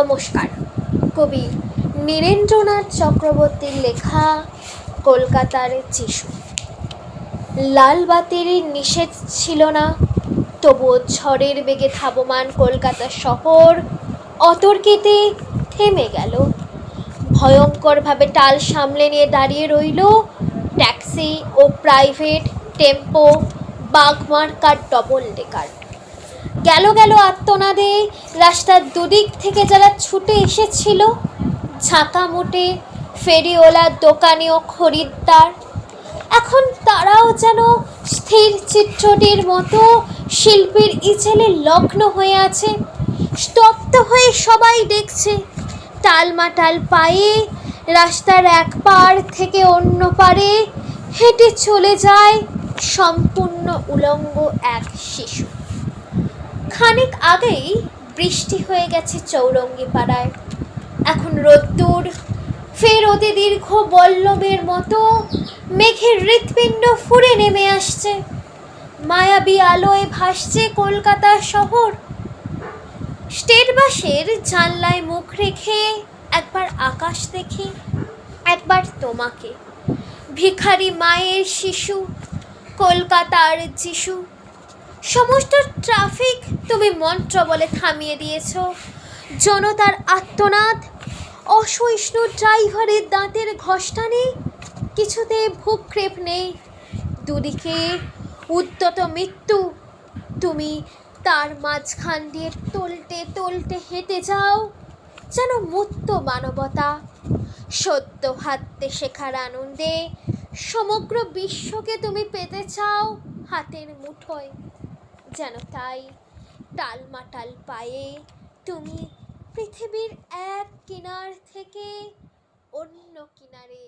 নমস্কার। কবি নীরেন্দ্রনাথ চক্রবর্তীর লেখা কলকাতার যিশু। লাল বাতির নিষেধ ছিল না, তবুও ঝড়ের বেগে ধাবমান কলকাতা শহর অতর্কিতে থেমে গেল। ভয়ঙ্করভাবে টাল সামলে নিয়ে দাঁড়িয়ে রইল ট্যাক্সি ও প্রাইভেট টেম্পো বাগমার্কার ডবল ডেকার। গেল গেল আত্মনাদে রাস্তার দুদিক থেকে যারা ছুটে এসেছিল ঝাঁকা মুটে দোকানি ও খরিদ্দার, এখন তারাও যেন স্থির চিত্রটির মতো শিল্পীর ইচেলে লগ্ন হয়ে আছে। স্তব্ধ হয়ে সবাই দেখছে, টালমাটাল পায়ে, রাস্তার এক পার থেকে অন্য পারে হেঁটে চলে যায় সম্পূর্ণ উলঙ্গ এক শিশু। খানিক আগেই বৃষ্টি হয়ে গেছে চৌরঙ্গি পাড়ায় এখন রোদ্দুর, ফের অতি দীর্ঘ বল্লমের মতো মেঘের হৃৎপিণ্ড ফুরে নেমে আসছে। মায়াবী আলোয় ভাসছে কলকাতা শহর। স্টেট বাসের জানলায় মুখ রেখে একবার আকাশ দেখি, একবার তোমাকে। ভিখারি মায়ের শিশু, কলকাতার যিশু। সমস্ত ট্রাফিক তুমি মন্ত্র বলে থামিয়ে দিয়েছ। জনতার আত্মনাদ, অসহিষ্ণু ড্রাইভারের দাঁতের ঘষ্টানে কিছুতে ভূক্ষেপ নেই। দুদিকে উদ্যত মৃত্যু, তুমি তার মাঝখান দিয়ে টলটে টলটে হেঁটে যাও, যেন মুক্ত মানবতা, সত্য হাততে শেখার আনন্দে সমগ্র বিশ্বকে তুমি পেতে চাও হাতের মুঠোয়। যেন তাই টালমাটাল পায়ে তুমি পৃথিবীর এক কিনার থেকে অন্য কিনারে